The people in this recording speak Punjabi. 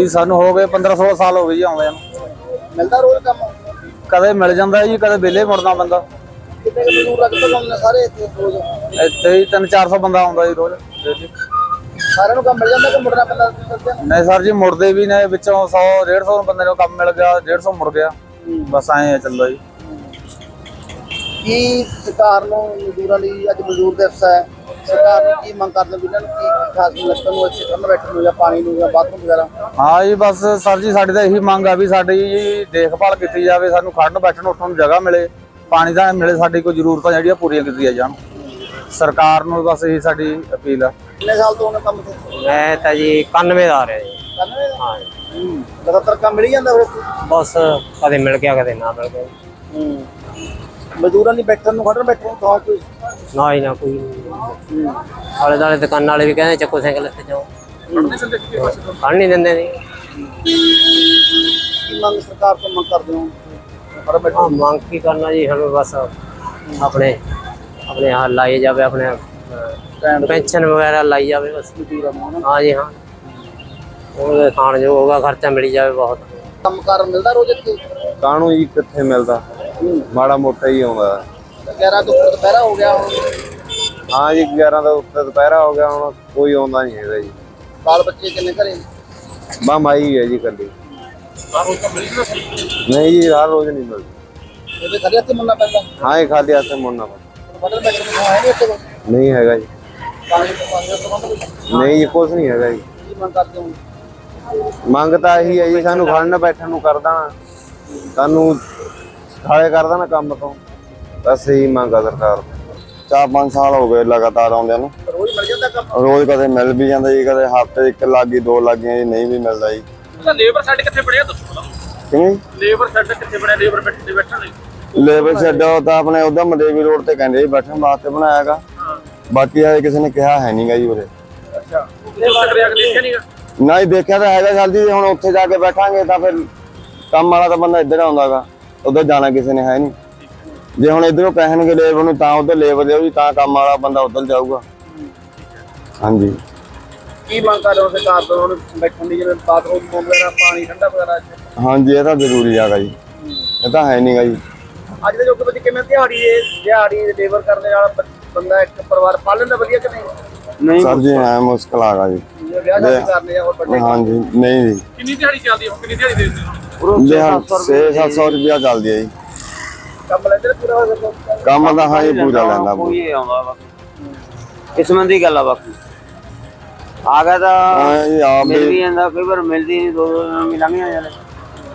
ਜੀ ਸਾਨੂੰ ਹੋ ਗਏ 15 16 ਸਾਲ ਹੋ ਗਏ ਜੀ ਆਉਂਦੇ ਨੂੰ। ਮਿਲਦਾ ਰੋਜ਼ ਕੰਮ? ਕਦੇ ਮਿਲ ਜਾਂਦਾ ਜੀ ਕਦੇ ਵਿਹਲੇ ਮੁੜਨਾ ਬੰਦਾ। ਕਿੰਨੇ ਕੁ ਮਜ਼ਦੂਰ ਲੱਗਦੇ ਕੰਮ ਨੇ ਸਾਰੇ ਇੱਥੇ ਰੋਜ਼? ਇੱਥੇ ਹੀ 3-400 ਬੰਦਾ ਆਉਂਦਾ ਜੀ ਰੋਜ਼। ਸਾਰਿਆਂ ਨੂੰ ਕੰਮ ਮਿਲ ਜਾਂਦਾ ਕਿ ਮੁੜਨਾ ਪੈਂਦਾ? ਦੱਸਦੇ ਨੇ? ਨਹੀਂ ਸਰ ਜੀ ਮੁੜਦੇ ਵੀ ਨੇ ਵਿੱਚੋਂ 100 150 ਬੰਦੇ ਨੂੰ ਕੰਮ ਮਿਲ ਗਿਆ 150 ਮੁੜ ਗਿਆ। ਬਸ ਐਂ ਚੱਲਦਾ ਜੀ। ਕੀ ਸਰਕਾਰ ਨੂੰ ਮਜ਼ਦੂਰਾਂ ਲਈ ਅੱਜ ਮਜ਼ਦੂਰ ਦਿਵਸ ਹੈ? ਸਰਕਾਰ ਨੂੰ ਕੀ ਮੰਗ ਕਰਦੇ ਵੀ ਇਹਨਾਂ ਨੂੰ ਕੀ ਖਾਸ ਮਿਲਸਟਰ ਨੂੰ ਇੱਥੇ ਠੰਡ ਬੈਠਣ ਨੂੰ ਜਾਂ ਪਾਣੀ ਨੂੰ ਜਾਂ ਬਾਥਰੂਮ ਵਗੈਰਾ? ਹਾਂ ਜੀ ਬਸ ਸਰ ਜੀ ਸਾਡੀ ਤਾਂ ਇਹੀ ਮੰਗ ਆ ਵੀ ਸਾਡੀ ਜੀ ਦੇਖਭਾਲ ਕੀਤੀ ਜਾਵੇ ਸਾਨੂੰ ਖੜਨ ਬੈਠਣ ਉੱਠਣ ਨੂੰ ਜਗ੍ਹਾ ਮਿਲੇ ਪਾਣੀ ਦਾ ਮਿਲੇ ਸਾਡੀ ਕੋਈ ਜ਼ਰੂਰਤਾਂ ਜਿਹੜੀਆਂ ਪੂਰੀਆਂ ਕੀਤੀਆਂ ਜਾਣ। ਸਰਕਾਰ ਨੂੰ ਬਸ ਇਹੀ ਸਾਡੀ ਅਪੀਲ ਆ। ਕਿੰਨੇ ਸਾਲ ਤੋਂ ਉਹਨੇ ਕੰਮ ਤੇ ਮੈਂ ਤਾਂ ਜੀ 91 ਦਾ ਆ ਰਿਹਾ ਜੀ। ਹਾਂ ਹੂੰ ਲਗਾਤਾਰ ਕੰਮ ਮਿਲ ਜਾਂਦਾ ਫਿਰ? ਬਸ ਕਦੇ ਮਿਲ ਗਿਆ ਕਦੇ ਨਾ ਮਿਲ ਗਿਆ। ਹੂੰ। ਮਜ਼ਦੂਰਾਂ ਲਈ ਬੈਠਣ ਨੂੰ ਖੜਨ ਬੈਠਣ ਨੂੰ ਥਾਂ ਕੋਈ। ਨਾ ਹੀ ਨਾ ਕੋਈ। ਆਲੇ ਦਾਲੇ ਦੁਕਾਨਾਂ ਵਾਲੇ ਵੀ ਕਹਿੰਦੇ ਚੱਕੋ ਸਾਈਕਲ ਇੱਥੇ ਜਾਓ। ਖੜ ਨਹੀਂ ਦਿੰਦੇ ਜੀ। ਕੀ ਮੰਗ ਸਰਕਾਰ ਤੋਂ ਮੰਗ ਕਰਦੇ ਹੋ? ਖੜਨ ਬੈਠਣ ਹਾਂ ਮੰਗ ਕੀ ਕਰਨਾ ਜੀ ਸਾਨੂੰ ਬਸ ਆਪਣੇ ਆਪਣੇ ਹਾਲ ਲਾਈ ਜਾਵੇ ਆਪਣੇ ਸਟੈਂਡ ਪੈਨਸ਼ਨ ਵਗੈਰਾ ਲਾਈ ਜਾਵੇ ਬਸ। ਮਜ਼ਦੂਰਾਂ ਨੂੰ ਹਨਾ ਹਾਂ ਜੀ ਹਾਂ। ਉਹਦੇ ਖਾਣ ਜੋ ਹੋਗਾ ਖਰਚਾ ਮਿਲੀ ਜਾਵੇ ਬਹੁਤ। ਕੰਮ ਕਾਰ ਮਿਲਦਾ ਰੋਜ਼ ਇੱਥੇ? ਕਾਹਨੂੰ ਜੀ ਕਿੱਥੇ ਮਿਲਦਾ? ਮਾੜਾ ਮੋਟਾ ਹੀ ਆਉਂਦਾ। 11 ਤੋਂ ਉੱਪਰ ਦੁਪਹਿਰਾ ਹੋ ਗਿਆ ਹੁਣ। ਹਾਂ ਜੀ 11 ਦਾ ਉੱਤੇ ਦੁਪਹਿਰਾ ਹੋ ਗਿਆ ਹੁਣ ਕੋਈ ਆਉਂਦਾ ਨਹੀਂ ਹੈਗਾ ਜੀ। ਬਾਲ ਬੱਚੇ ਕਿੰਨੇ ਘਰੇ? ਬਾ ਮਾਈ ਹੈ ਜੀ ਕੱਲੀ ਨਹੀਂ ਜੀ ਹਰ ਰੋਜ਼ ਨਹੀਂ ਮਿਲਦੀ। ਇਹਦੇ ਖੜੇ ਹੱਥੇ ਮੁੰਨਾ ਪੈਂਦਾ? ਹਾਂ ਇਹ ਖਾਲੀ ਹੱਥੇ ਮੁੰਨਾ ਖੜਨ ਬੈਠਣ ਨੂੰ ਥਾਂ ਹੈ ਨਹੀਂ ਇੱਥੇ ਕੋਈ? ਨਹੀਂ ਹੈਗਾ ਜੀ। ਪਾਣੀ ਤੋਂ ਪਾਣੀ ਦਾ ਪ੍ਰਬੰਧ ਕੋਈ ਨਹੀਂ ਜੀ ਕੁਝ ਨਹੀਂ ਹੈਗਾ ਜੀ। ਕੀ ਮੰਗ ਕਰਦੇ ਹੋ? ਮੰਗ ਤਾਂ ਇਹੀ ਹੈ ਜੀ ਸਾਨੂੰ ਖੜਨ ਬੈਠਣ ਨੂੰ ਕਰ ਦੇਣਾ ਸਾਨੂੰ ਖਾਲੇ ਕਰ ਦੇਣਾ ਕੰਮ ਤੋਂ। ਬਸ ਇਹੀ ਮੰਗ ਸਰਕਾਰ ਤੋਂ। ਚਾਰ ਪੰਜ ਸਾਲ ਹੋ ਗਏ ਲਗਾਤਾਰ ਆਉਂਦਿਆਂ ਨੂੰ। ਰੋਜ਼ ਮਿਲ ਜਾਂਦਾ ਕੰਮ? ਰੋਜ਼ ਕਦੇ ਮਿਲ ਵੀ ਜਾਂਦਾ ਜੀ ਕਦੇ ਹਫ਼ਤੇ ਇੱਕ ਲੱਗੀ ਦੋ ਲੱਗੀਆਂ ਜੀ ਨਹੀਂ ਵੀ ਮਿਲਦਾ ਜੀ। ਤਾਂ ਲੇਬਰ ਸੈੱਟ ਕਿੱਥੇ ਬਣਿਆ ਦੱਸੋ ਕਿਵੇਂ? ਲੇਬਰ ਸੈੱਟ ਕਿੱਥੇ ਬਣਿਆ ਲੇਬਰ ਬੈਠੇ ਬੈਠਣ ਲਈ? ਲੇਬਰ ਛੱਡੋ ਤਾਂ ਆਪਣੇ ਉਧਰ ਮਦੇਵੀ ਰੋਡ ਤੇ ਕਹਿੰਦੇ ਜੀ ਬੈਠਣ ਵਾਸਤੇ ਬਣਾਇਆਗਾ ਬਾਕੀ ਆ ਕਿਸੇ ਨੇ ਕਿਹਾ ਹੈ ਨਹੀਂਗਾ ਜੀ ਉਰੇ। ਅੱਛਾ ਕਿ ਦੇਖਿਆ ਨਾ ਤਾਂ ਹੈਗਾ ਚੱਲ ਜੀ ਹੁਣ ਉੱਥੇ ਜਾ ਕੇ ਬੈਠਾਂਗੇ ਤਾਂ ਫਿਰ ਕੰਮ ਵਾਲਾ ਤਾਂ ਬੰਦਾ ਇੱਧਰ ਆਉਂਦਾਗਾ ਉਧਰ ਜਾਣਾ ਕਿਸੇ ਨੇ ਹੈ ਨਹੀਂ। ਜੇ ਹੁਣ ਇਧਰੋਂ ਕਹਿਣਗੇ ਲੇਬਰ ਨੂੰ ਤਾਂ ਉਧਰ ਲੇਬਰ ਦੇਊਗੀ ਤਾਂ ਕੰਮ ਵਾਲਾ ਬੰਦਾ ਉਧਰ ਜਾਊਗਾ। ਹਾਂਜੀ। ਕੀ ਮੰਗ ਕਰਦੇ ਹੋ ਸਰਕਾਰ ਤੋਂ? ਹੁਣ ਬੈਠਣ ਦੀ ਜਿਵੇਂ ਬਾਥਰੂਮ ਵਗੈਰਾ ਪਾਣੀ ਠੰਡਾ ਵਗੈਰਾ? ਹਾਂਜੀ ਇਹ ਤਾਂ ਜ਼ਰੂਰੀ ਹੈਗਾ ਜੀ ਇਹ ਤਾਂ ਹੈ ਨਹੀਂਗਾ ਜੀ ਅੱਜ ਦੇ ਯੁੱਗ ਵਿੱਚ ਕਿਵੇਂ ਦਿਹਾੜੀ ਇਹ ਦਿਹਾੜੀ ਲੇਬਰ ਕਰਨ ਵਾਲਾ ਬ- ਬੰਦਾ ਇੱਕ ਪਰਿਵਾਰ ਪਾਲਣ ਦਾ ਵਧੀਆ ਕਿ ਨਹੀਂ? ਸਰ ਜੀ ਹੈ ਮੁਸ਼ਕਲ ਹੈਗਾ ਜੀ ਜੇ ਵਿਆਹ ਕਰਨੇ ਜਾਂ ਹੋਰ ਵੱਡੇ ਹਾਂਜੀ ਨਹੀਂ ਜੀ। ਕਿੰਨੀ ਦਿਹਾੜੀ ਚੱਲਦੀ ਹੁਣ? ਕਿੰਨੀ ਦਿਹਾੜੀ ਦੇ ਦਿੰਦੇ ਜੇ 6-700 ਰੁਪਇਆ ਚੱਲਦੀ ਹੈ ਜੀ। ਕੰਮ ਲੈਂਦੇ ਪੂਰਾ ਹੋ ਜਾਂਦਾ ਕੰਮ ਤਾਂ ਹਾਂ ਜੀ ਪੂਰਾ ਲੈਂਦਾ ਪੂਰਾ। ਕੋਈ ਆਉਂਦਾ ਬਸ ਕਿਸਮਤ ਦੀ ਗੱਲ ਆ ਬਾਕੀ। ਆ ਗਿਆ ਤਾਂ ਹਾਂ ਜੀ ਆਪ ਮਿਲ ਵੀ ਜਾਂਦਾ ਕਈ ਵਾਰ ਮਿਲਦੀ ਨਹੀਂ ਦੋ ਦੋ ਦਿਨ ਵੀ ਲੰਘ ਜਾਂਦੇ